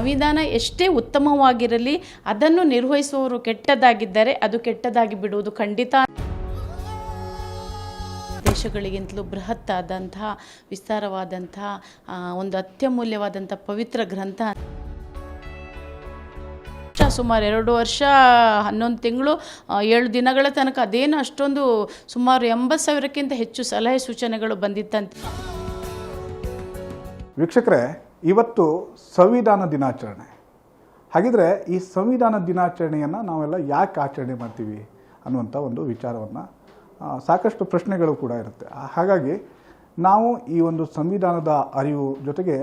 ಸಂವಿಧಾನ ಎಷ್ಟೇ ಉತ್ತಮವಾಗಿರಲಿ, ಅದನ್ನು ನಿರ್ವಹಿಸುವವರು ಕೆಟ್ಟದಾಗಿದ್ದರೆ ಅದು ಕೆಟ್ಟದಾಗಿ ಬಿಡುವುದು ಖಂಡಿತ. ದೇಶಗಳಿಗಿಂತಲೂ ಬೃಹತ್ ಆದಂತಹ ವಿಸ್ತಾರವಾದಂತಹ ಒಂದು ಅತ್ಯಮೂಲ್ಯವಾದಂಥ ಪವಿತ್ರ ಗ್ರಂಥ. ಸುಮಾರು ಎರಡು ವರ್ಷ, ಹನ್ನೊಂದು ತಿಂಗಳು ಏಳು ದಿನಗಳ ತನಕ ಅದೇನು ಅಷ್ಟೊಂದು ಸುಮಾರು ಎಂಬತ್ತು ಸಾವಿರಕ್ಕಿಂತ ಹೆಚ್ಚು ಸಲಹೆ ಸೂಚನೆಗಳು ಬಂದಿತ್ತಂತೆ. ವೀಕ್ಷಕರೇ ಇವತ್ತು ಸಂವಿಧಾನ ದಿನಾಚರಣೆ. ಹಾಗಿದ್ರೆ ಈ ಸಂವಿಧಾನ ದಿನಾಚರಣೆಯನ್ನು ನಾವೆಲ್ಲ ಯಾಕೆ ಆಚರಣೆ ಮಾಡ್ತೀವಿ ಅನ್ನುವಂಥ ಒಂದು ವಿಚಾರವನ್ನು ಸಾಕಷ್ಟು ಪ್ರಶ್ನೆಗಳು ಕೂಡ ಇರುತ್ತೆ. ಹಾಗಾಗಿ ನಾವು ಈ ಒಂದು ಸಂವಿಧಾನದ ಅರಿವು ಜೊತೆಗೆ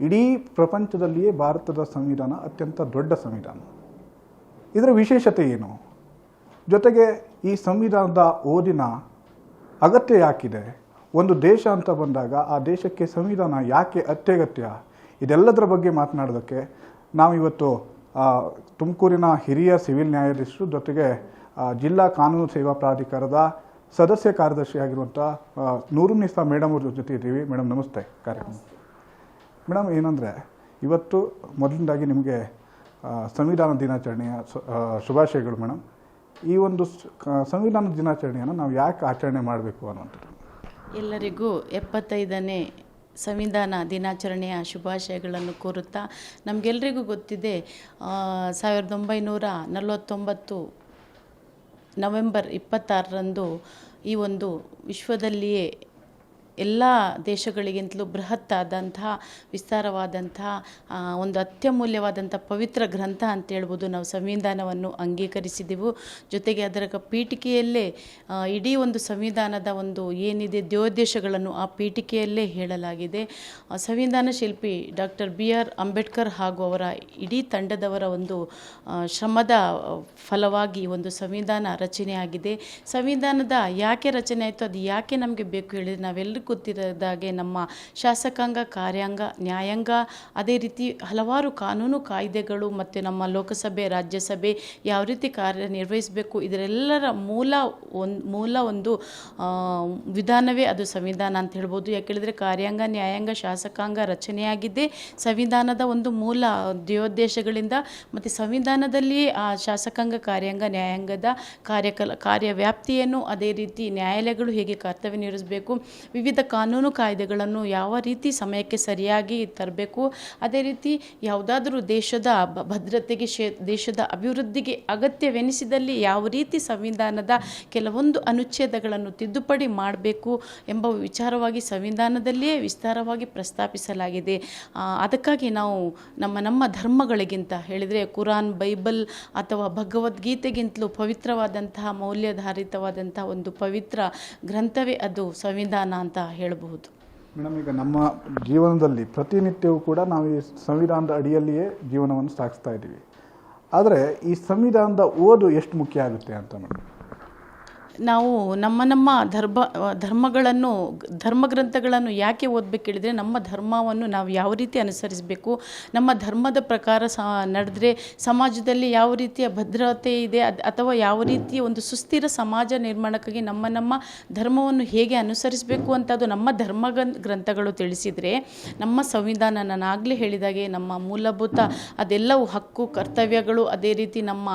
ಇಡೀ ಪ್ರಪಂಚದಲ್ಲಿಯೇ ಭಾರತದ ಸಂವಿಧಾನ ಅತ್ಯಂತ ದೊಡ್ಡ ಸಂವಿಧಾನ. ಇದರ ವಿಶೇಷತೆ ಏನು? ಜೊತೆಗೆ ಈ ಸಂವಿಧಾನದ ಓದಿನ ಅಗತ್ಯ ಯಾಕಿದೆ? ಒಂದು ದೇಶ ಅಂತ ಬಂದಾಗ ಆ ದೇಶಕ್ಕೆ ಸಂವಿಧಾನ ಯಾಕೆ ಅತ್ಯಗತ್ಯ? ಇದೆಲ್ಲದರ ಬಗ್ಗೆ ಮಾತನಾಡೋದಕ್ಕೆ ನಾವು ಇವತ್ತು ತುಮಕೂರಿನ ಹಿರಿಯ ಸಿವಿಲ್ ನ್ಯಾಯಾಧೀಶರು ಜೊತೆಗೆ ಜಿಲ್ಲಾ ಕಾನೂನು ಸೇವಾ ಪ್ರಾಧಿಕಾರದ ಸದಸ್ಯ ಕಾರ್ಯದರ್ಶಿಯಾಗಿರುವಂಥ ನೂರು ನೂರುನಿಸಾ ಮೇಡಮ್ ಅವ್ರ ಜೊತೆ ಇದ್ದೀವಿ. ಮೇಡಮ್, ನಮಸ್ತೆ ಕಾರ್ಯಕ್ರಮ. ಮೇಡಮ್, ಏನಂದರೆ, ಇವತ್ತು ಮೊದಲನೇದಾಗಿ ನಿಮಗೆ ಸಂವಿಧಾನ ದಿನಾಚರಣೆಯ ಶುಭಾಶಯಗಳು ಮೇಡಮ್. ಈ ಒಂದು ಸಂವಿಧಾನ ದಿನಾಚರಣೆಯನ್ನು ನಾವು ಯಾಕೆ ಆಚರಣೆ ಮಾಡಬೇಕು ಅನ್ನುವಂಥದ್ದು. ಎಲ್ಲರಿಗೂ ಎಪ್ಪತ್ತೈದನೇ ಸಂವಿಧಾನ ದಿನಾಚರಣೆಯ ಶುಭಾಶಯಗಳನ್ನು ಕೋರುತ್ತಾ ನಮಗೆಲ್ಲರಿಗೂ ಗೊತ್ತಿದೆ ಸಾವಿರದ ಒಂಬೈನೂರ ನಲವತ್ತೊಂಬತ್ತು ನವೆಂಬರ್ ಇಪ್ಪತ್ತಾರರಂದು ಈ ಒಂದು ವಿಶ್ವದಲ್ಲಿಯೇ ಎಲ್ಲ ದೇಶಗಳಿಗಿಂತಲೂ ಬೃಹತ್ ವಿಸ್ತಾರವಾದಂಥ ಒಂದು ಅತ್ಯಮೂಲ್ಯವಾದಂಥ ಪವಿತ್ರ ಗ್ರಂಥ ಅಂತ ಹೇಳ್ಬೋದು ನಾವು ಸಂವಿಧಾನವನ್ನು ಅಂಗೀಕರಿಸಿದೆವು. ಜೊತೆಗೆ ಅದರ ಪೀಠಿಕೆಯಲ್ಲೇ ಇಡೀ ಒಂದು ಸಂವಿಧಾನದ ಒಂದು ಏನಿದೆ ದ್ಯೋದ್ದೇಶಗಳನ್ನು ಆ ಪೀಠಿಕೆಯಲ್ಲೇ ಹೇಳಲಾಗಿದೆ. ಸಂವಿಧಾನ ಶಿಲ್ಪಿ ಡಾಕ್ಟರ್ ಬಿ ಆರ್ ಅಂಬೇಡ್ಕರ್ ಹಾಗೂ ಅವರ ಇಡೀ ತಂಡದವರ ಒಂದು ಶ್ರಮದ ಫಲವಾಗಿ ಒಂದು ಸಂವಿಧಾನ ರಚನೆಯಾಗಿದೆ. ಸಂವಿಧಾನದ ಯಾಕೆ ರಚನೆ ಆಯಿತು, ಅದು ಯಾಕೆ ನಮಗೆ ಬೇಕು ಹೇಳಿದರೆ ನಾವೆಲ್ಲರಿಗೂ ಗೊತ್ತಿರೋದಾಗೆ ನಮ್ಮ ಶಾಸಕಾಂಗ, ಕಾರ್ಯಾಂಗ, ನ್ಯಾಯಾಂಗ, ಅದೇ ರೀತಿ ಹಲವಾರು ಕಾನೂನು ಕಾಯ್ದೆಗಳು ಮತ್ತು ನಮ್ಮ ಲೋಕಸಭೆ, ರಾಜ್ಯಸಭೆ ಯಾವ ರೀತಿ ಕಾರ್ಯನಿರ್ವಹಿಸಬೇಕು, ಇದರೆಲ್ಲರ ಮೂಲ ಒಂದು ಮೂಲ ಒಂದು ವಿಧಾನವೇ ಅದು ಸಂವಿಧಾನ ಅಂತ ಹೇಳ್ಬೋದು. ಯಾಕೆ ಹೇಳಿದರೆ ಕಾರ್ಯಾಂಗ, ನ್ಯಾಯಾಂಗ, ಶಾಸಕಾಂಗ ರಚನೆಯಾಗಿದ್ದೇ ಸಂವಿಧಾನದ ಒಂದು ಮೂಲ ಧ್ಯೋದ್ದೇಶಗಳಿಂದ ಮತ್ತು ಸಂವಿಧಾನದಲ್ಲಿಯೇ ಆ ಶಾಸಕಾಂಗ, ಕಾರ್ಯಾಂಗ, ನ್ಯಾಯಾಂಗದ ಕಾರ್ಯಕಲ, ಕಾರ್ಯವ್ಯಾಪ್ತಿಯನ್ನು ಅದೇ ರೀತಿ ನ್ಯಾಯಾಲಯಗಳು ಹೇಗೆ ಕರ್ತವ್ಯ ನಿರ್ವಹಿಸಬೇಕು, ವಿವಿಧ ಕಾನೂನು ಕಾಯ್ದೆಗಳನ್ನು ಯಾವ ರೀತಿ ಸಮಯಕ್ಕೆ ಸರಿಯಾಗಿ ತರಬೇಕು, ಅದೇ ರೀತಿ ಯಾವುದಾದರೂ ದೇಶದ ಭದ್ರತೆಗೆ ಶೇ, ದೇಶದ ಅಭಿವೃದ್ಧಿಗೆ ಅಗತ್ಯವೆನಿಸಿದಲ್ಲಿ ಯಾವ ರೀತಿ ಸಂವಿಧಾನದ ಕೆಲವೊಂದು ಅನುಚ್ಛೇದಗಳನ್ನು ತಿದ್ದುಪಡಿ ಮಾಡಬೇಕು ಎಂಬ ವಿಚಾರವಾಗಿ ಸಂವಿಧಾನದಲ್ಲಿಯೇ ವಿಸ್ತಾರವಾಗಿ ಪ್ರಸ್ತಾಪಿಸಲಾಗಿದೆ. ಅದಕ್ಕಾಗಿ ನಾವು ನಮ್ಮ ನಮ್ಮ ಧರ್ಮಗಳಿಗಿಂತ ಹೇಳಿದರೆ ಕುರಾನ್, ಬೈಬಲ್ ಅಥವಾ ಭಗವದ್ಗೀತೆಗಿಂತಲೂ ಪವಿತ್ರವಾದಂತಹ, ಮೌಲ್ಯಾಧಾರಿತವಾದಂತಹ ಒಂದು ಪವಿತ್ರ ಗ್ರಂಥವೇ ಅದು ಸಂವಿಧಾನ ಅಂತ ಹೇಳಬಹುದು. ಮೇಡಮ್, ಈಗ ನಮ್ಮ ಜೀವನದಲ್ಲಿ ಪ್ರತಿನಿತ್ಯವೂ ಕೂಡ ನಾವು ಈ ಸಂವಿಧಾನದ ಅಡಿಯಲ್ಲಿಯೇ ಜೀವನವನ್ನು ಸಾಗಿಸ್ತಾ ಇದ್ದೀವಿ. ಆದರೆ ಈ ಸಂವಿಧಾನದ ಓದು ಎಷ್ಟು ಮುಖ್ಯ ಆಗುತ್ತೆ ಅಂತ ಮೇಡಮ್? ನಾವು ನಮ್ಮ ನಮ್ಮ ಧರ್ಮ, ಧರ್ಮಗಳನ್ನು, ಧರ್ಮಗ್ರಂಥಗಳನ್ನು ಯಾಕೆ ಓದಬೇಕು ಹೇಳಿದರೆ ನಮ್ಮ ಧರ್ಮವನ್ನು ನಾವು ಯಾವ ರೀತಿ ಅನುಸರಿಸಬೇಕು, ನಮ್ಮ ಧರ್ಮದ ಪ್ರಕಾರ ಸ, ನಡೆದ್ರೆ ಸಮಾಜದಲ್ಲಿ ಯಾವ ರೀತಿಯ ಭದ್ರತೆ ಇದೆ, ಅದ್, ಅಥವಾ ಯಾವ ರೀತಿಯ ಒಂದು ಸುಸ್ಥಿರ ಸಮಾಜ ನಿರ್ಮಾಣಕ್ಕಾಗಿ ನಮ್ಮ ನಮ್ಮ ಧರ್ಮವನ್ನು ಹೇಗೆ ಅನುಸರಿಸಬೇಕು ಅಂತ ಅದು ನಮ್ಮ ಧರ್ಮ ಗ್ರಂಥಗಳು ತಿಳಿಸಿದರೆ ನಮ್ಮ ಸಂವಿಧಾನ ನಾನು ಹೇಳಿದಾಗೆ ನಮ್ಮ ಮೂಲಭೂತ ಅದೆಲ್ಲವೂ ಹಕ್ಕು, ಕರ್ತವ್ಯಗಳು, ಅದೇ ರೀತಿ ನಮ್ಮ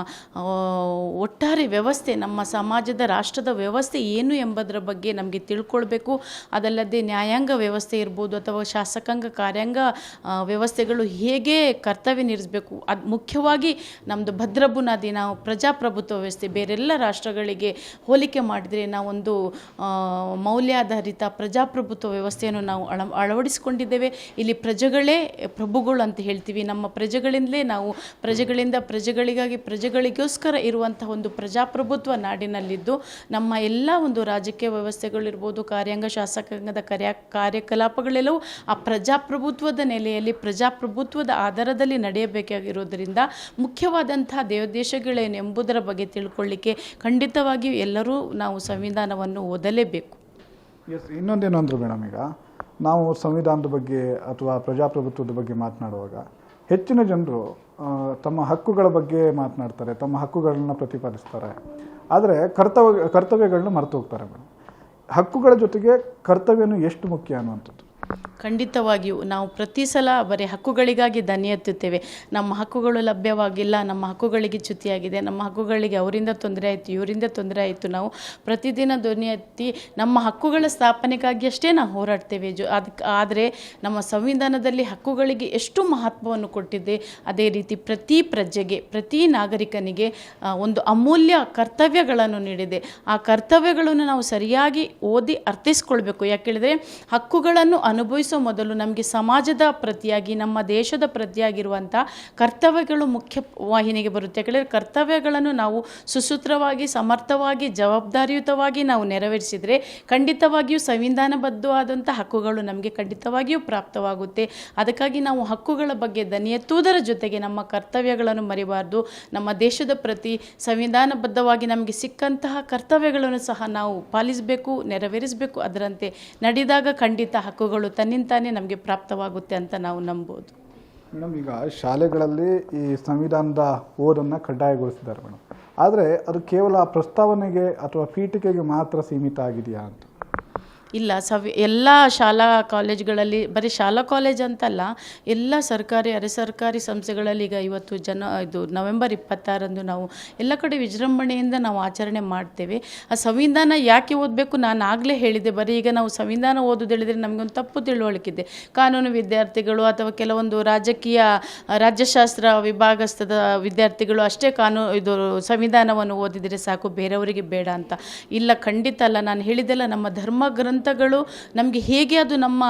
ಒಟ್ಟಾರೆ ವ್ಯವಸ್ಥೆ ನಮ್ಮ ಸಮಾಜದ ರಾಷ್ಟ್ರದ ವ್ಯವಸ್ಥೆ ಏನು ಎಂಬುದರ ಬಗ್ಗೆ ನಮಗೆ ತಿಳ್ಕೊಳ್ಬೇಕು. ಅದಲ್ಲದೆ ನ್ಯಾಯಾಂಗ ವ್ಯವಸ್ಥೆ ಇರ್ಬೋದು ಅಥವಾ ಶಾಸಕಾಂಗ ಕಾರ್ಯಾಂಗ ವ್ಯವಸ್ಥೆಗಳು ಹೇಗೆ ಕರ್ತವ್ಯ ನಿರ್ಸಬೇಕು. ಅದು ಮುಖ್ಯವಾಗಿ ನಮ್ಮದು ಭದ್ರ ಬುನಾದಿ, ನಾವು ಪ್ರಜಾಪ್ರಭುತ್ವ ವ್ಯವಸ್ಥೆ, ಬೇರೆಲ್ಲ ರಾಷ್ಟ್ರಗಳಿಗೆ ಹೋಲಿಕೆ ಮಾಡಿದರೆ ನಾವೊಂದು ಮೌಲ್ಯಾಧಾರಿತ ಪ್ರಜಾಪ್ರಭುತ್ವ ವ್ಯವಸ್ಥೆಯನ್ನು ನಾವು ಅಳ, ಅಳವಡಿಸಿಕೊಂಡಿದ್ದೇವೆ. ಇಲ್ಲಿ ಪ್ರಜೆಗಳೇ ಪ್ರಭುಗಳು ಅಂತ ಹೇಳ್ತೀವಿ. ನಮ್ಮ ಪ್ರಜೆಗಳಿಂದಲೇ ನಾವು ಪ್ರಜೆಗಳಿಂದ ಪ್ರಜೆಗಳಿಗಾಗಿ ಪ್ರಜೆಗಳಿಗೋಸ್ಕರ ಇರುವಂತಹ ಒಂದು ಪ್ರಜಾಪ್ರಭುತ್ವ ನಾಡಿನಲ್ಲಿದ್ದು ನಮ್ಮ ಎಲ್ಲ ಒಂದು ರಾಜಕೀಯ ವ್ಯವಸ್ಥೆಗಳಿರ್ಬೋದು ಕಾರ್ಯಾಂಗ ಶಾಸಕಾಂಗದ ಕಾರ್ಯ, ಕಾರ್ಯಕಲಾಪಗಳೆಲ್ಲವೂ ಆ ಪ್ರಜಾಪ್ರಭುತ್ವದ ನೆಲೆಯಲ್ಲಿ, ಪ್ರಜಾಪ್ರಭುತ್ವದ ಆಧಾರದಲ್ಲಿ ನಡೆಯಬೇಕಾಗಿರೋದ್ರಿಂದ ಮುಖ್ಯವಾದಂತಹ ದೇವದೇಶಗಳೇನು ಎಂಬುದರ ಬಗ್ಗೆ ತಿಳ್ಕೊಳ್ಳಿಕ್ಕೆ ಖಂಡಿತವಾಗಿಯೂ ಎಲ್ಲರೂ ನಾವು ಸಂವಿಧಾನವನ್ನು ಓದಲೇಬೇಕು. ಎಸ್ ಇನ್ನೊಂದೇನು ಅಂದ್ರೆ ಮೇಡಮ್ ಈಗ, ನಾವು ಸಂವಿಧಾನದ ಬಗ್ಗೆ ಅಥವಾ ಪ್ರಜಾಪ್ರಭುತ್ವದ ಬಗ್ಗೆ ಮಾತನಾಡುವಾಗ ಹೆಚ್ಚಿನ ಜನರು ತಮ್ಮ ಹಕ್ಕುಗಳ ಬಗ್ಗೆ ಮಾತನಾಡ್ತಾರೆ, ತಮ್ಮ ಹಕ್ಕುಗಳನ್ನು ಪ್ರತಿಪಾದಿಸ್ತಾರೆ. ಆದರೆ ಕರ್ತವ್ಯ ಕರ್ತವ್ಯಗಳನ್ನ ಮರೆತು ಹೋಗ್ತಾರೆ ಮೇಡಮ್. ಹಕ್ಕುಗಳ ಜೊತೆಗೆ ಕರ್ತವ್ಯನೂ ಎಷ್ಟು ಮುಖ್ಯ ಅನ್ನುವಂಥದ್ದು. ಖಂಡಿತವಾಗಿಯೂ ನಾವು ಪ್ರತಿ ಸಲ ಬರೀ ಹಕ್ಕುಗಳಿಗಾಗಿ ದನಿ ಎತ್ತುತ್ತೇವೆ. ನಮ್ಮ ಹಕ್ಕುಗಳು ಲಭ್ಯವಾಗಿಲ್ಲ, ನಮ್ಮ ಹಕ್ಕುಗಳಿಗೆ ಚ್ಯುತಿಯಾಗಿದೆ, ನಮ್ಮ ಹಕ್ಕುಗಳಿಗೆ ಅವರಿಂದ ತೊಂದರೆ ಆಯಿತು, ಇವರಿಂದ ತೊಂದರೆ ಆಯಿತು. ನಾವು ಪ್ರತಿದಿನ ಧ್ವನಿ ಎತ್ತಿ ನಮ್ಮ ಹಕ್ಕುಗಳ ಸ್ಥಾಪನೆಗಾಗಿ ಅಷ್ಟೇ ನಾವು ಹೋರಾಡ್ತೇವೆ. ಜೊ ಅದಕ್ಕೆ ಆದರೆ ನಮ್ಮ ಸಂವಿಧಾನದಲ್ಲಿ ಹಕ್ಕುಗಳಿಗೆ ಎಷ್ಟು ಮಹತ್ವವನ್ನು ಕೊಟ್ಟಿದೆ, ಅದೇ ರೀತಿ ಪ್ರತಿ ಪ್ರಜೆಗೆ, ಪ್ರತಿ ನಾಗರಿಕನಿಗೆ ಒಂದು ಅಮೂಲ್ಯ ಕರ್ತವ್ಯಗಳನ್ನು ನೀಡಿದೆ. ಆ ಕರ್ತವ್ಯಗಳನ್ನು ನಾವು ಸರಿಯಾಗಿ ಓದಿ ಅರ್ಥೈಸ್ಕೊಳ್ಬೇಕು. ಯಾಕೆ ಹೇಳಿದ್ರೆ ಹಕ್ಕುಗಳನ್ನು ಅನುಭವಿಸೋ ಮೊದಲು ನಮಗೆ ಸಮಾಜದ ಪ್ರತಿಯಾಗಿ, ನಮ್ಮ ದೇಶದ ಪ್ರತಿಯಾಗಿರುವಂಥ ಕರ್ತವ್ಯಗಳು ಮುಖ್ಯ ವಾಹಿನಿಗೆ ಬರುತ್ತೆ. ಯಾಕಂದರೆ ಕರ್ತವ್ಯಗಳನ್ನು ನಾವು ಸುಸೂತ್ರವಾಗಿ, ಸಮರ್ಥವಾಗಿ, ಜವಾಬ್ದಾರಿಯುತವಾಗಿ ನಾವು ನೆರವೇರಿಸಿದರೆ ಖಂಡಿತವಾಗಿಯೂ ಸಂವಿಧಾನಬದ್ಧವಾದಂಥ ಹಕ್ಕುಗಳು ನಮಗೆ ಖಂಡಿತವಾಗಿಯೂ ಪ್ರಾಪ್ತವಾಗುತ್ತೆ. ಅದಕ್ಕಾಗಿ ನಾವು ಹಕ್ಕುಗಳ ಬಗ್ಗೆ ದನಿ ಎತ್ತುವುದರ ಜೊತೆಗೆ ನಮ್ಮ ಕರ್ತವ್ಯಗಳನ್ನು ಮರಿಬಾರ್ದು. ನಮ್ಮ ದೇಶದ ಪ್ರತಿ ಸಂವಿಧಾನಬದ್ಧವಾಗಿ ನಮಗೆ ಸಿಕ್ಕಂತಹ ಕರ್ತವ್ಯಗಳನ್ನು ಸಹ ನಾವು ಪಾಲಿಸಬೇಕು, ನೆರವೇರಿಸಬೇಕು. ಅದರಂತೆ ನಡೆದಾಗ ಖಂಡಿತ ಹಕ್ಕುಗಳು ತನ್ನಿಂತಾನೇ ನಮಗೆ ಪ್ರಾಪ್ತವಾಗುತ್ತೆ ಅಂತ ನಾವು ನಂಬೋದು. ಮೇಡಮ್, ಈಗ ಶಾಲೆಗಳಲ್ಲಿ ಈ ಸಂವಿಧಾನದ ಓದನ್ನು ಕಡ್ಡಾಯಗೊಳಿಸಿದ್ದಾರೆ ಮೇಡಮ್. ಆದರೆ ಅದು ಕೇವಲ ಪ್ರಸ್ತಾವನೆಗೆ ಅಥವಾ ಪೀಠಿಕೆಗೆ ಮಾತ್ರ ಸೀಮಿತ ಆಗಿದೆಯಾ ಅಂತ? ಇಲ್ಲ, ಸವಿ, ಎಲ್ಲ ಶಾಲಾ ಕಾಲೇಜುಗಳಲ್ಲಿ, ಬರೀ ಶಾಲಾ ಕಾಲೇಜ್ ಅಂತಲ್ಲ, ಎಲ್ಲ ಸರ್ಕಾರಿ, ಅರೆ ಸರ್ಕಾರಿ ಸಂಸ್ಥೆಗಳಲ್ಲಿ ಈಗ ಇವತ್ತು ಜನ, ಇದು ನವೆಂಬರ್ ಇಪ್ಪತ್ತಾರಂದು ನಾವು ಎಲ್ಲ ಕಡೆ ವಿಜೃಂಭಣೆಯಿಂದ ನಾವು ಆಚರಣೆ ಮಾಡ್ತೇವೆ. ಆ ಸಂವಿಧಾನ ಯಾಕೆ ಓದಬೇಕು? ನಾನು ಆಗಲೇ ಹೇಳಿದೆ ಬರೀ ಈಗ ನಾವು ಸಂವಿಧಾನ ಓದೋದು ಹೇಳಿದರೆ ನಮಗೊಂದು ತಪ್ಪು ತಿಳುವಳಿಕಿದೆ ಕಾನೂನು ವಿದ್ಯಾರ್ಥಿಗಳು ಅಥವಾ ಕೆಲವೊಂದು ರಾಜಕೀಯ, ರಾಜ್ಯಶಾಸ್ತ್ರ ವಿಭಾಗಸ್ಥದ ವಿದ್ಯಾರ್ಥಿಗಳು ಅಷ್ಟೇ ಕಾನೂನು ಇದು ಸಂವಿಧಾನವನ್ನು ಓದಿದರೆ ಸಾಕು, ಬೇರೆಯವರಿಗೆ ಬೇಡ ಅಂತ. ಇಲ್ಲ, ಖಂಡಿತ ಅಲ್ಲ. ನಾನು ಹೇಳಿದೆಲ್ಲ ನಮ್ಮ ಧರ್ಮ ಗ್ರಂಥಗಳು, ನಮಗೆ ಹೇಗೆ ಅದು ನಮ್ಮ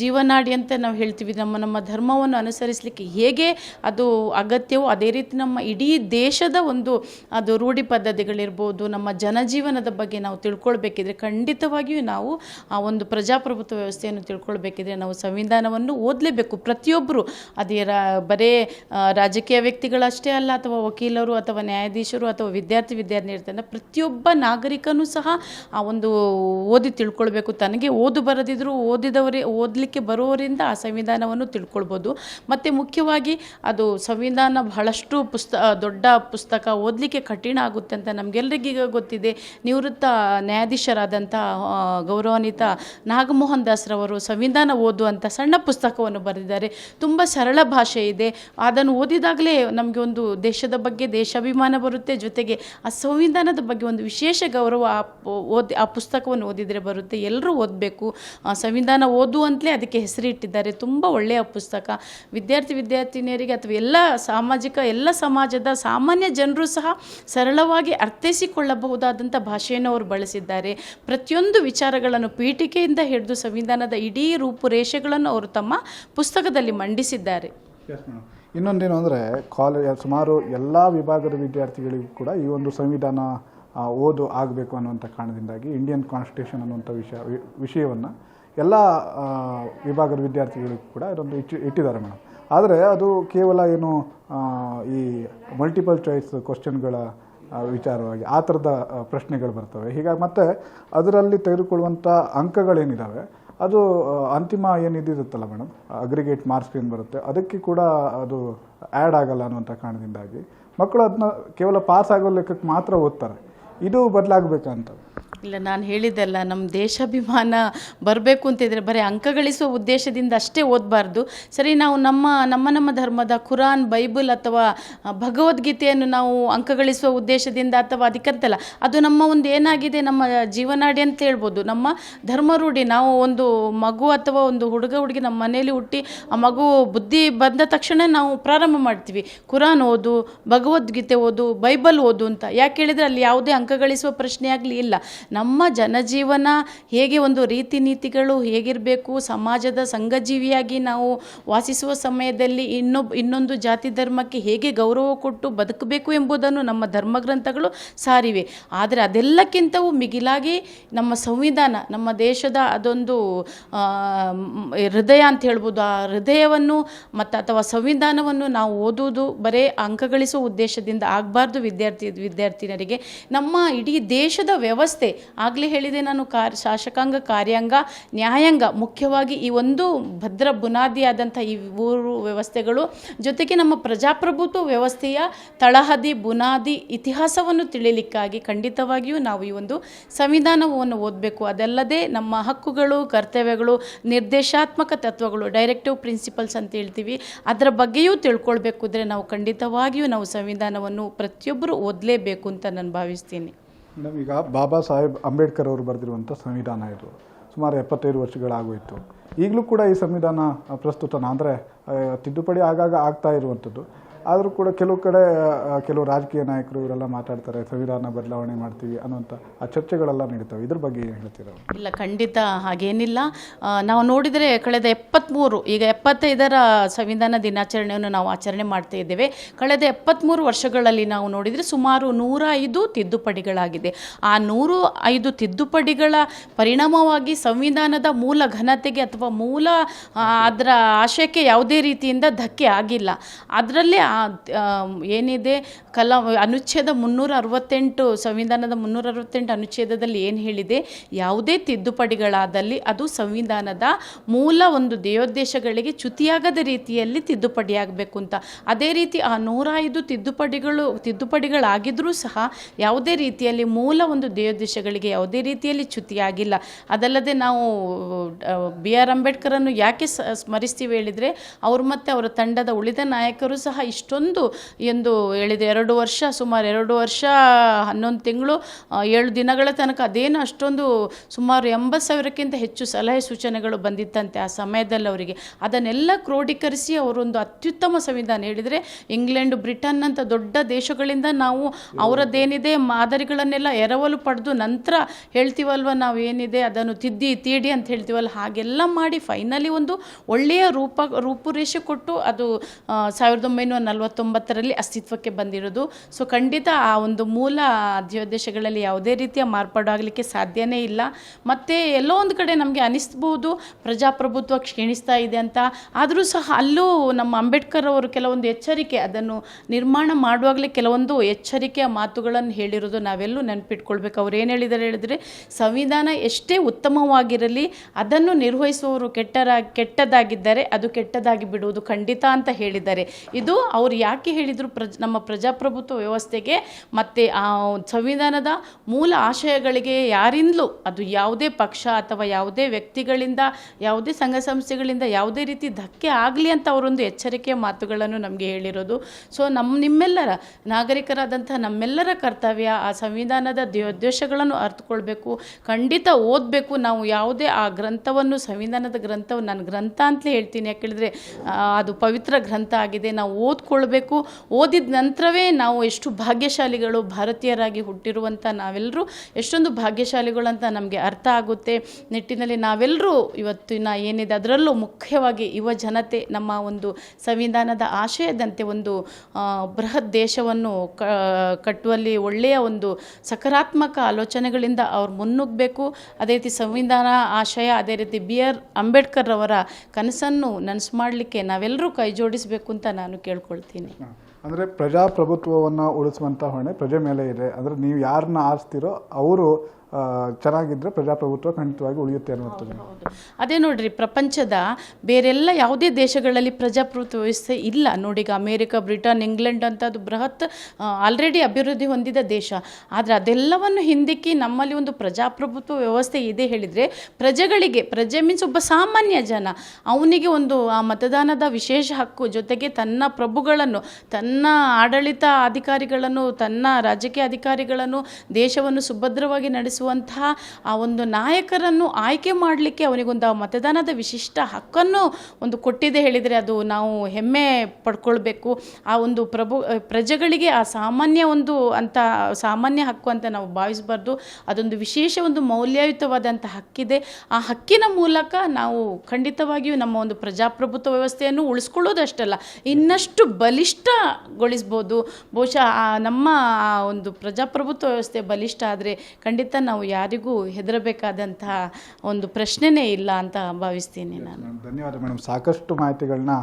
ಜೀವನಾಡಿ ಅಂತ ನಾವು ಹೇಳ್ತೀವಿ, ನಮ್ಮ ನಮ್ಮ ಧರ್ಮವನ್ನು ಅನುಸರಿಸಲಿಕ್ಕೆ ಹೇಗೆ ಅದು ಅಗತ್ಯವೋ ಅದೇ ರೀತಿ ನಮ್ಮ ಇಡೀ ದೇಶದ ಒಂದು ಅದು ರೂಢಿ ಪದ್ಧತಿಗಳಿರ್ಬೋದು, ನಮ್ಮ ಜನಜೀವನದ ಬಗ್ಗೆ ನಾವು ತಿಳ್ಕೊಳ್ಬೇಕಿದ್ರೆ ಖಂಡಿತವಾಗಿಯೂ ನಾವು ಆ ಒಂದು ಪ್ರಜಾಪ್ರಭುತ್ವ ವ್ಯವಸ್ಥೆಯನ್ನು ತಿಳ್ಕೊಳ್ಬೇಕಿದ್ರೆ ನಾವು ಸಂವಿಧಾನವನ್ನು ಓದಲೇಬೇಕು. ಪ್ರತಿಯೊಬ್ಬರು ಅದೇ ಬರೇ ರಾಜಕೀಯ ವ್ಯಕ್ತಿಗಳಷ್ಟೇ ಅಲ್ಲ, ಅಥವಾ ವಕೀಲರು, ಅಥವಾ ನ್ಯಾಯಾಧೀಶರು, ಅಥವಾ ವಿದ್ಯಾರ್ಥಿ ವಿದ್ಯಾರ್ಥಿ ಇರ್ತಾರೆ ಪ್ರತಿಯೊಬ್ಬ ನಾಗರಿಕನೂ ಸಹ ಆ ಒಂದು ಓದಿ ತಿಳ್ಕೊಳ್ಬೇಕು. ತನಗೆ ಓದು ಬರದಿದ್ದರೂ ಓದಿದವರೇ, ಓದಲಿಕ್ಕೆ ಬರುವವರಿಂದ ಆ ಸಂವಿಧಾನವನ್ನು ತಿಳ್ಕೊಳ್ಬೋದು. ಮತ್ತು ಮುಖ್ಯವಾಗಿ ಅದು ಸಂವಿಧಾನ ಬಹಳಷ್ಟು ಪುಸ್ತ, ದೊಡ್ಡ ಪುಸ್ತಕ ಓದಲಿಕ್ಕೆ ಕಠಿಣ ಆಗುತ್ತೆ ಅಂತ ನಮಗೆಲ್ಲರಿಗೀಗ ಗೊತ್ತಿದೆ. ನಿವೃತ್ತ ನ್ಯಾಯಾಧೀಶರಾದಂಥ ಗೌರವಾನ್ವಿತ ನಾಗಮೋಹನ್ ದಾಸ್ರವರು ಸಂವಿಧಾನ ಓದುವಂಥ ಸಣ್ಣ ಪುಸ್ತಕವನ್ನು ಬರೆದಿದ್ದಾರೆ. ತುಂಬ ಸರಳ ಭಾಷೆ ಇದೆ. ಅದನ್ನು ಓದಿದಾಗಲೇ ನಮಗೆ ಒಂದು ದೇಶದ ಬಗ್ಗೆ ದೇಶಾಭಿಮಾನ ಬರುತ್ತೆ. ಜೊತೆಗೆ ಆ ಸಂವಿಧಾನದ ಬಗ್ಗೆ ಒಂದು ವಿಶೇಷ ಗೌರವ ಆ, ಓದಿ, ಆ ಪುಸ್ತಕವನ್ನು ಓದಿದರೆ ಬರುತ್ತೆ. ಎಲ್ಲರೂ ಓದಬೇಕು. ಸಂವಿಧಾನ ಓದು ಅಂತಲೇ ಅದಕ್ಕೆ ಹೆಸರಿಟ್ಟಿದ್ದಾರೆ. ತುಂಬ ಒಳ್ಳೆಯ ಪುಸ್ತಕ. ವಿದ್ಯಾರ್ಥಿ ವಿದ್ಯಾರ್ಥಿನಿಯರಿಗೆ ಅಥವಾ ಎಲ್ಲ ಸಾಮಾಜಿಕ, ಎಲ್ಲ ಸಮಾಜದ ಸಾಮಾನ್ಯ ಜನರು ಸಹ ಸರಳವಾಗಿ ಅರ್ಥೈಸಿಕೊಳ್ಳಬಹುದಾದಂಥ ಭಾಷೆಯನ್ನು ಅವರು ಬಳಸಿದ್ದಾರೆ. ಪ್ರತಿಯೊಂದು ವಿಚಾರಗಳನ್ನು ಪೀಠಿಕೆಯಿಂದ ಹಿಡಿದು ಸಂವಿಧಾನದ ಇಡೀ ರೂಪುರೇಷೆಗಳನ್ನು ಅವರು ತಮ್ಮ ಪುಸ್ತಕದಲ್ಲಿ ಮಂಡಿಸಿದ್ದಾರೆ. ಇನ್ನೊಂದೇನು ಅಂದರೆ ಕಾಲೇಜ್ ಸುಮಾರು ಎಲ್ಲ ವಿಭಾಗದ ವಿದ್ಯಾರ್ಥಿಗಳಿಗೂ ಕೂಡ ಈ ಒಂದು ಸಂವಿಧಾನ ಓದು ಆಗಬೇಕು ಅನ್ನುವಂಥ ಕಾರಣದಿಂದಾಗಿ ಇಂಡಿಯನ್ ಕಾನ್ಸ್ಟಿಟ್ಯೂಷನ್ ಅನ್ನುವಂಥ ವಿಷಯ ವಿಷಯವನ್ನು ಎಲ್ಲ ವಿಭಾಗದ ವಿದ್ಯಾರ್ಥಿಗಳಿಗೂ ಕೂಡ ಇದೊಂದು ಇಚ್ಚು, ಇಟ್ಟಿದ್ದಾರೆ ಮೇಡಮ್. ಆದರೆ ಅದು ಕೇವಲ ಏನು ಈ ಮಲ್ಟಿಪಲ್ ಚಾಯ್ಸ್ ಕ್ವಶನ್ಗಳ ವಿಚಾರವಾಗಿ ಆ ಥರದ ಪ್ರಶ್ನೆಗಳು ಬರ್ತವೆ. ಹೀಗಾಗಿ ಮತ್ತು ಅದರಲ್ಲಿ ತೆಗೆದುಕೊಳ್ಳುವಂಥ ಅಂಕಗಳೇನಿದ್ದಾವೆ ಅದು ಅಂತಿಮ ಏನಿದ್ದಿರುತ್ತಲ್ಲ ಮೇಡಮ್ ಅಗ್ರಿಗೇಟ್ ಮಾರ್ಕ್ಸ್ ಏನು ಬರುತ್ತೆ, ಅದಕ್ಕೆ ಕೂಡ ಅದು ಆ್ಯಡ್ ಆಗಲ್ಲ ಅನ್ನುವಂಥ ಕಾರಣದಿಂದಾಗಿ ಮಕ್ಕಳು ಅದನ್ನ ಕೇವಲ ಪಾಸ್ ಆಗೋ ಲೆಕ್ಕಕ್ಕೆ ಮಾತ್ರ ಓದ್ತಾರೆ. ಇದು ಬದಲಾಗಬೇಕಂತ ಇಲ್ಲ, ನಾನು ಹೇಳಿದ್ದಲ್ಲ ನಮ್ಮ ದೇಶಾಭಿಮಾನ ಬರಬೇಕು ಅಂತಿದ್ರೆ ಬರೀ ಅಂಕ ಗಳಿಸುವ ಉದ್ದೇಶದಿಂದ ಅಷ್ಟೇ ಓದಬಾರ್ದು. ಸರಿ, ನಾವು ನಮ್ಮ ನಮ್ಮ ನಮ್ಮ ಧರ್ಮದ ಕುರಾನ್, ಬೈಬಲ್ ಅಥವಾ ಭಗವದ್ಗೀತೆಯನ್ನು ನಾವು ಅಂಕ ಗಳಿಸುವ ಉದ್ದೇಶದಿಂದ ಅಥವಾ ಅದಕ್ಕಂತಲ್ಲ ಅದು ನಮ್ಮ ಒಂದು ಏನಾಗಿದೆ, ನಮ್ಮ ಜೀವನಾಡಿ ಅಂತ ಹೇಳ್ಬೋದು. ನಮ್ಮ ಧರ್ಮ ರೂಢಿ ನಾವು ಒಂದು ಮಗು ಅಥವಾ ಒಂದು ಹುಡುಗ, ಹುಡುಗಿ ನಮ್ಮ ಮನೆಯಲ್ಲಿ ಹುಟ್ಟಿ, ಆ ಮಗು ಬುದ್ಧಿ ಬಂದ ತಕ್ಷಣ ನಾವು ಪ್ರಾರಂಭ ಮಾಡ್ತೀವಿ. ಕುರಾನ್ ಓದು, ಭಗವದ್ಗೀತೆ ಓದು, ಬೈಬಲ್ ಓದು ಅಂತ. ಯಾಕೆ ಹೇಳಿದರೆ ಅಲ್ಲಿ ಯಾವುದೇ ಅಂಕ ಗಳಿಸುವ ಪ್ರಶ್ನೆ ಆಗಲಿ ಇಲ್ಲ. ನಮ್ಮ ಜನಜೀವನ ಹೇಗೆ ಒಂದು ರೀತಿ ನೀತಿಗಳು ಹೇಗಿರಬೇಕು, ಸಮಾಜದ ಸಂಘಜೀವಿಯಾಗಿ ನಾವು ವಾಸಿಸುವ ಸಮಯದಲ್ಲಿ ಇನ್ನೊಬ್ ಇನ್ನೊಂದು ಜಾತಿ ಧರ್ಮಕ್ಕೆ ಹೇಗೆ ಗೌರವ ಕೊಟ್ಟು ಬದುಕಬೇಕು ಎಂಬುದನ್ನು ನಮ್ಮ ಧರ್ಮಗ್ರಂಥಗಳು ಸಾರಿವೆ. ಆದರೆ ಅದೆಲ್ಲಕ್ಕಿಂತವೂ ಮಿಗಿಲಾಗಿ ನಮ್ಮ ಸಂವಿಧಾನ, ನಮ್ಮ ದೇಶದ ಅದೊಂದು ಹೃದಯ ಅಂತ ಹೇಳ್ಬೋದು, ಆ ಹೃದಯವನ್ನು ಮತ್ತು ಅಥವಾ ಸಂವಿಧಾನವನ್ನು ನಾವು ಓದುವುದು ಬರೇ ಅಂಕಗಳಿಸುವ ಉದ್ದೇಶದಿಂದ ಆಗಬಾರ್ದು ವಿದ್ಯಾರ್ಥಿ, ವಿದ್ಯಾರ್ಥಿನಿಯರಿಗೆ. ನಮ್ಮ ಇಡೀ ದೇಶದ ವ್ಯವಸ್ಥೆ ಆಗಲೇ ಹೇಳಿದೆ ನಾನು ಕಾರ್, ಶಾಸಕಾಂಗ, ಕಾರ್ಯಾಂಗ, ನ್ಯಾಯಾಂಗ, ಮುಖ್ಯವಾಗಿ ಈ ಒಂದು ಭದ್ರ ಬುನಾದಿಯಾದಂಥ ಈ ಮೂರು ವ್ಯವಸ್ಥೆಗಳು. ಜೊತೆಗೆ ನಮ್ಮ ಪ್ರಜಾಪ್ರಭುತ್ವ ವ್ಯವಸ್ಥೆಯ ತಳಹದಿ ಬುನಾದಿ ಇತಿಹಾಸವನ್ನು ತಿಳಿಲಿಕ್ಕಾಗಿ ಖಂಡಿತವಾಗಿಯೂ ನಾವು ಈ ಒಂದು ಸಂವಿಧಾನವನ್ನು ಓದಬೇಕು. ಅದಲ್ಲದೆ ನಮ್ಮ ಹಕ್ಕುಗಳು, ಕರ್ತವ್ಯಗಳು, ನಿರ್ದೇಶಾತ್ಮಕ ತತ್ವಗಳು ಡೈರೆಕ್ಟಿವ್ ಪ್ರಿನ್ಸಿಪಲ್ಸ್ ಅಂತ ಹೇಳ್ತೀವಿ, ಅದರ ಬಗ್ಗೆಯೂ ತಿಳ್ಕೊಳ್ಬೇಕು. ಅಂದರೆ ನಾವು ಖಂಡಿತವಾಗಿಯೂ ನಾವು ಸಂವಿಧಾನವನ್ನು ಪ್ರತಿಯೊಬ್ಬರು ಓದಲೇಬೇಕು ಅಂತ ನಾನು ಭಾವಿಸ್ತೀನಿ. ಮೇಡಮ್, ಈಗ ಬಾಬಾ ಸಾಹೇಬ್ ಅಂಬೇಡ್ಕರ್ ಅವರು ಬರೆದಿರುವಂಥ ಸಂವಿಧಾನ ಇದು ಸುಮಾರು ಎಪ್ಪತ್ತೈದು ವರ್ಷಗಳಾಗೋಯಿತು. ಈಗಲೂ ಕೂಡ ಈ ಸಂವಿಧಾನ ಪ್ರಸ್ತುತನ ಅಂದರೆ ತಿದ್ದುಪಡಿ ಆಗಾಗ ಆಗ್ತಾ ಇರುವಂಥದ್ದು. ಆದರೂ ಕೂಡ ಕೆಲವು ಕಡೆ ಕೆಲವು ರಾಜಕೀಯ ನಾಯಕರು ಇವರೆಲ್ಲ ಮಾತಾಡ್ತಾರೆ, ಸಂವಿಧಾನ ಬದಲಾವಣೆ ಮಾಡ್ತೀವಿ ಅನ್ನುವಂಥ ಆ ಚರ್ಚೆಗಳೆಲ್ಲ ನಡೀತವೆ. ಇದ್ರ ಬಗ್ಗೆ ಏನು ಹೇಳ್ತೀರಾ? ಇಲ್ಲ, ಖಂಡಿತ ಹಾಗೇನಿಲ್ಲ. ನಾವು ನೋಡಿದರೆ ಕಳೆದ ಎಪ್ಪತ್ತ್ಮೂರು ಈಗ ಎಪ್ಪತ್ತೈದರ ಸಂವಿಧಾನ ದಿನಾಚರಣೆಯನ್ನು ನಾವು ಆಚರಣೆ ಮಾಡ್ತಾ ಇದ್ದೇವೆ. ಕಳೆದ ಎಪ್ಪತ್ತ್ಮೂರು ವರ್ಷಗಳಲ್ಲಿ ನಾವು ನೋಡಿದರೆ ಸುಮಾರು ನೂರ ಐದು ತಿದ್ದುಪಡಿಗಳಾಗಿದೆ. ಆ ನೂರು ಐದು ತಿದ್ದುಪಡಿಗಳ ಪರಿಣಾಮವಾಗಿ ಸಂವಿಧಾನದ ಮೂಲ ಘನತೆಗೆ ಅಥವಾ ಮೂಲ ಅದರ ಆಶಯಕ್ಕೆ ಯಾವುದೇ ರೀತಿಯಿಂದ ಧಕ್ಕೆ ಆಗಿಲ್ಲ. ಅದರಲ್ಲಿ ಏನಿದೆ? ಕಲಾ, ಅನುಚ್ಛೇದ ಮುನ್ನೂರ ಅರವತ್ತೆಂಟು ಸಂವಿಧಾನದ ಮುನ್ನೂರ ಅರವತ್ತೆಂಟು ಅನುಚ್ಛೇದದಲ್ಲಿ ಏನು ಹೇಳಿದೆ? ಯಾವುದೇ ತಿದ್ದುಪಡಿಗಳಾದಲ್ಲಿ ಅದು ಸಂವಿಧಾನದ ಮೂಲ ಒಂದು ದೇಯೋದ್ದೇಶಗಳಿಗೆ ಚ್ಯುತಿಯಾಗದ ರೀತಿಯಲ್ಲಿ ತಿದ್ದುಪಡಿಯಾಗಬೇಕು ಅಂತ. ಅದೇ ರೀತಿ ಆ ನೂರ ಐದು ತಿದ್ದುಪಡಿಗಳು ತಿದ್ದುಪಡಿಗಳಾಗಿದ್ದರೂ ಸಹ ಯಾವುದೇ ರೀತಿಯಲ್ಲಿ ಮೂಲ ಒಂದು ದೇಯೋದ್ದೇಶಗಳಿಗೆ ಯಾವುದೇ ರೀತಿಯಲ್ಲಿ ಚ್ಯುತಿಯಾಗಿಲ್ಲ. ಅದಲ್ಲದೆ ನಾವು ಬಿ ಆರ್ ಅಂಬೇಡ್ಕರನ್ನು ಯಾಕೆ ಸ್ಮರಿಸ್ತೀವಿ ಹೇಳಿದರೆ, ಅವರು ಮತ್ತು ಅವರ ತಂಡದ ಉಳಿದ ನಾಯಕರು ಸಹ ಇಷ್ಟೊಂದು ಎಂದು ಹೇಳಿದೆ. ಎರಡು ವರ್ಷ, ಸುಮಾರು ಎರಡು ವರ್ಷ, ಹನ್ನೊಂದು ತಿಂಗಳು ಏಳು ದಿನಗಳ ತನಕ ಅದೇನು ಅಷ್ಟೊಂದು ಸುಮಾರು ಎಂಬತ್ತು ಸಾವಿರಕ್ಕಿಂತ ಹೆಚ್ಚು ಸಲಹೆ ಸೂಚನೆಗಳು ಬಂದಿತ್ತಂತೆ ಆ ಸಮಯದಲ್ಲಿ ಅವರಿಗೆ. ಅದನ್ನೆಲ್ಲ ಕ್ರೋಢೀಕರಿಸಿ ಅವರೊಂದು ಅತ್ಯುತ್ತಮ ಸಂವಿಧಾನ ಹೇಳಿದರೆ, ಇಂಗ್ಲೆಂಡ್, ಬ್ರಿಟನ್ ಅಂತ ದೊಡ್ಡ ದೇಶಗಳಿಂದ ನಾವು ಅವರದ್ದೇನಿದೆ, ಮಾದರಿಗಳನ್ನೆಲ್ಲ ಎರವಲು ಪಡೆದು ನಂತರ ಹೇಳ್ತೀವಲ್ವ ನಾವು ಏನಿದೆ, ಅದನ್ನು ತಿದ್ದಿ, ತೀಡಿ ಅಂತ ಹೇಳ್ತೀವಲ್ಲ, ಹಾಗೆಲ್ಲ ಮಾಡಿ ಫೈನಲಿ ಒಂದು ಒಳ್ಳೆಯ ರೂಪ, ರೂಪುರೇಷೆ ಕೊಟ್ಟು ಅದು ಸಾವಿರದ ಒಂಬೈನೂರ ನಲವತ್ತೊಂಬತ್ತರಲ್ಲಿ ಅಸ್ತಿತ್ವಕ್ಕೆ ಬಂದಿರೋದು. ಸೊ ಖಂಡಿತ ಆ ಒಂದು ಮೂಲ ಅಧ್ಯಾದೇಶಗಳಲ್ಲಿ ಯಾವುದೇ ರೀತಿಯ ಮಾರ್ಪಾಡು ಆಗಲಿಕ್ಕೆ ಸಾಧ್ಯನೇ ಇಲ್ಲ. ಮತ್ತು ಎಲ್ಲೋ ಒಂದು ಕಡೆ ನಮಗೆ ಅನಿಸ್ಬೋದು, ಪ್ರಜಾಪ್ರಭುತ್ವ ಕ್ಷೀಣಿಸ್ತಾ ಇದೆ ಅಂತ. ಆದರೂ ಸಹ ಅಲ್ಲೂ ನಮ್ಮ ಅಂಬೇಡ್ಕರ್ ಅವರು ಕೆಲವೊಂದು ಎಚ್ಚರಿಕೆ ಅದನ್ನು ನಿರ್ಮಾಣ ಮಾಡುವಾಗಲೇ ಕೆಲವೊಂದು ಎಚ್ಚರಿಕೆಯ ಮಾತುಗಳನ್ನು ಹೇಳಿರೋದು ನಾವೆಲ್ಲೂ ನೆನಪಿಟ್ಕೊಳ್ಬೇಕು. ಅವ್ರು ಏನು ಹೇಳಿದ್ದಾರೆ ಹೇಳಿದರೆ, ಸಂವಿಧಾನ ಎಷ್ಟೇ ಉತ್ತಮವಾಗಿರಲಿ, ಅದನ್ನು ನಿರ್ವಹಿಸುವವರು ಕೆಟ್ಟರ ಕೆಟ್ಟದಾಗಿದ್ದರೆ ಅದು ಕೆಟ್ಟದಾಗಿ ಬಿಡುವುದು ಖಂಡಿತ ಅಂತ ಹೇಳಿದ್ದಾರೆ. ಇದು ಅವ್ರು ಯಾಕೆ ಹೇಳಿದರು ಪ್ರಜ್, ನಮ್ಮ ಪ್ರಜಾಪ್ರಭುತ್ವ ವ್ಯವಸ್ಥೆಗೆ ಮತ್ತು ಆ ಸಂವಿಧಾನದ ಮೂಲ ಆಶಯಗಳಿಗೆ ಯಾರಿಂದಲೂ ಅದು ಯಾವುದೇ ಪಕ್ಷ ಅಥವಾ ಯಾವುದೇ ವ್ಯಕ್ತಿಗಳಿಂದ, ಯಾವುದೇ ಸಂಘ ಸಂಸ್ಥೆಗಳಿಂದ ಯಾವುದೇ ರೀತಿ ಧಕ್ಕೆ ಆಗಲಿ ಅಂತ ಅವರೊಂದು ಎಚ್ಚರಿಕೆಯ ಮಾತುಗಳನ್ನು ನಮಗೆ ಹೇಳಿರೋದು. ಸೊ ನಮ್ಮ ನಿಮ್ಮೆಲ್ಲರ, ನಾಗರಿಕರಾದಂಥ ನಮ್ಮೆಲ್ಲರ ಕರ್ತವ್ಯ ಆ ಸಂವಿಧಾನದ ದ್ಯೋದ್ದೇಶಗಳನ್ನು ಅರ್ಥಕೊಳ್ಬೇಕು ಖಂಡಿತ ಓದಬೇಕು. ನಾವು ಯಾವುದೇ ಆ ಗ್ರಂಥವನ್ನು, ಸಂವಿಧಾನದ ಗ್ರಂಥವನ್ನು, ನಾನು ಗ್ರಂಥ ಅಂತಲೇ ಹೇಳ್ತೀನಿ ಯಾಕೆ ಹೇಳಿದ್ರೆ ಅದು ಪವಿತ್ರ ಗ್ರಂಥ ಆಗಿದೆ. ನಾವು ಓದ್ಕೊಳ್ಬೇಕು ಓದಿದ ನಂತರವೇ ನಾವು ಎಷ್ಟು ಭಾಗ್ಯಶಾಲಿಗಳು ಭಾರತೀಯರಾಗಿ ಹುಟ್ಟಿರುವಂಥ ನಾವೆಲ್ಲರೂ ಎಷ್ಟೊಂದು ಭಾಗ್ಯಶಾಲಿಗಳು ಅಂತ ನಮಗೆ ಅರ್ಥ ಆಗುತ್ತೆ. ನಿಟ್ಟಿನಲ್ಲಿ ನಾವೆಲ್ಲರೂ ಇವತ್ತಿನ ಏನಿದೆ ಅದರಲ್ಲೂ ಮುಖ್ಯವಾಗಿ ಯುವ ಜನತೆ, ನಮ್ಮ ಒಂದು ಸಂವಿಧಾನದ ಆಶಯದಂತೆ ಒಂದು ಬೃಹತ್ ದೇಶವನ್ನು ಕಟ್ಟುವಲ್ಲಿ ಒಳ್ಳೆಯ ಒಂದು ಸಕಾರಾತ್ಮಕ ಆಲೋಚನೆಗಳಿಂದ ಅವ್ರು ಮುನ್ನುಗ್ಗಬೇಕು ಅದೇ ರೀತಿ ಸಂವಿಧಾನ ಆಶಯ, ಅದೇ ರೀತಿ ಬಿ ಆರ್ ಅಂಬೇಡ್ಕರ್ ಅವರ ಕನಸನ್ನು ನನಸು ಮಾಡಲಿಕ್ಕೆ ನಾವೆಲ್ಲರೂ ಕೈ ಜೋಡಿಸಬೇಕು ಅಂತ ನಾನು ಕೇಳ್ಕೊಳ್ತೀನಿ. ಅಂದರೆ ಪ್ರಜಾಪ್ರಭುತ್ವವನ್ನು ಉಳಿಸುವಂಥ ಹೊಣೆ ಪ್ರಜೆ ಮೇಲೆ ಇದೆ. ಅಂದರೆ ನೀವು ಯಾರನ್ನ ಆರಿಸ್ತೀರೋ ಅವರು ಚೆನ್ನಾಗಿದ್ದರೆ ಪ್ರಜಾಪ್ರಭುತ್ವ ಖಂಡಿತವಾಗಿ ಉಳಿಯುತ್ತೆ ಅನ್ನುವಂಥದ್ದು. ಅದೇ ನೋಡ್ರಿ, ಪ್ರಪಂಚದ ಬೇರೆಲ್ಲ ಯಾವುದೇ ದೇಶಗಳಲ್ಲಿ ಪ್ರಜಾಪ್ರಭುತ್ವ ವ್ಯವಸ್ಥೆ ಇಲ್ಲ. ನೋಡಿ ಈಗ ಅಮೇರಿಕ, ಬ್ರಿಟನ್, ಇಂಗ್ಲೆಂಡ್ ಅಂತ ಅದು ಬೃಹತ್ ಆಲ್ರೆಡಿ ಅಭಿವೃದ್ಧಿ ಹೊಂದಿದ ದೇಶ. ಆದರೆ ಅದೆಲ್ಲವನ್ನು ಹಿಂದಿಕ್ಕಿ ನಮ್ಮಲ್ಲಿ ಒಂದು ಪ್ರಜಾಪ್ರಭುತ್ವ ವ್ಯವಸ್ಥೆ ಇದೆ ಹೇಳಿದರೆ, ಪ್ರಜೆಗಳಿಗೆ, ಪ್ರಜೆ ಮೀನ್ಸ್ ಒಬ್ಬ ಸಾಮಾನ್ಯ ಜನ, ಅವನಿಗೆ ಒಂದು, ಆ, ಮತದಾನದ ವಿಶೇಷ ಹಕ್ಕು ಜೊತೆಗೆ ತನ್ನ ಪ್ರಭುಗಳನ್ನು, ತನ್ನ ಆಡಳಿತ ಅಧಿಕಾರಿಗಳನ್ನು, ತನ್ನ ರಾಜಕೀಯ ಅಧಿಕಾರಿಗಳನ್ನು, ದೇಶವನ್ನು ಸುಭದ್ರವಾಗಿ ನಡೆಸುವಂತಹ ಆ ಒಂದು ನಾಯಕರನ್ನು ಆಯ್ಕೆ ಮಾಡಲಿಕ್ಕೆ ಅವನಿಗೊಂದು ಮತದಾನದ ವಿಶಿಷ್ಟ ಹಕ್ಕನ್ನು ಒಂದು ಕೊಟ್ಟಿದೆ. ಹೇಳಿದರೆ ಅದು ನಾವು ಹೆಮ್ಮೆ ಪಡ್ಕೊಳ್ಬೇಕು. ಆ ಒಂದು ಪ್ರಭು, ಪ್ರಜೆಗಳಿಗೆ ಆ ಸಾಮಾನ್ಯ ಒಂದು ಅಂತ, ಸಾಮಾನ್ಯ ಹಕ್ಕು ಅಂತ ನಾವು ಭಾವಿಸಬಾರ್ದು. ಅದೊಂದು ವಿಶೇಷ ಒಂದು ಮೌಲ್ಯಯುತವಾದಂಥ ಹಕ್ಕಿದೆ. ಆ ಹಕ್ಕಿನ ಮೂಲಕ ನಾವು ಖಂಡಿತವಾಗಿಯೂ ನಮ್ಮ ಒಂದು ಪ್ರಜಾಪ್ರಭುತ್ವ ವ್ಯವಸ್ಥೆಯನ್ನು ಉಳಿಸ್ಕೊಳ್ಳೋದಷ್ಟಲ್ಲ, ಇನ್ನಷ್ಟು ಬಲಿಷ್ಠಗೊಳಿಸ್ಬೋದು. ಬಹುಶಃ ನಮ್ಮ ಒಂದು ಪ್ರಜಾಪ್ರಭುತ್ವ ವ್ಯವಸ್ಥೆ ಬಲಿಷ್ಠ ಆದರೆ ಖಂಡಿತ ಯಾರಿಗೂ ಹೆದರಬೇಕಾದಂತಹ ಒಂದು ಪ್ರಶ್ನೆನೇ ಇಲ್ಲ ಅಂತ ಭಾವಿಸ್ತೀನಿ ನಾನು. ಧನ್ಯವಾದ ಮೇಡಮ್ ಸಾಕಷ್ಟು ಮಾಹಿತಿಗಳನ್ನ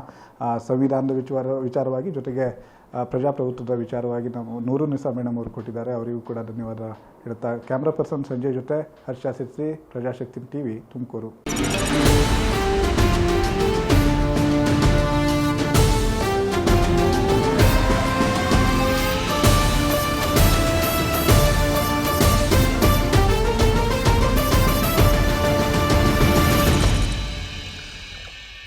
ಸಂವಿಧಾನದ ವಿಚಾರ ವಿಚಾರವಾಗಿ ಜೊತೆಗೆ ಪ್ರಜಾಪ್ರಭುತ್ವದ ವಿಚಾರವಾಗಿ ನಾವು ನೂರು ನಿಸಾ ಮೇಡಮ್ ಅವರು ಕೊಟ್ಟಿದ್ದಾರೆ. ಅವರಿಗೂ ಕೂಡ ಧನ್ಯವಾದ ಹೇಳ್ತಾ ಕ್ಯಾಮ್ರಾ ಪರ್ಸನ್ ಸಂಜಯ್ ಜೊತೆ ಹರ್ಷ ಸಿರ್ಸಿ ಪ್ರಜಾಶಕ್ತಿ ಟಿವಿ ತುಮಕೂರು.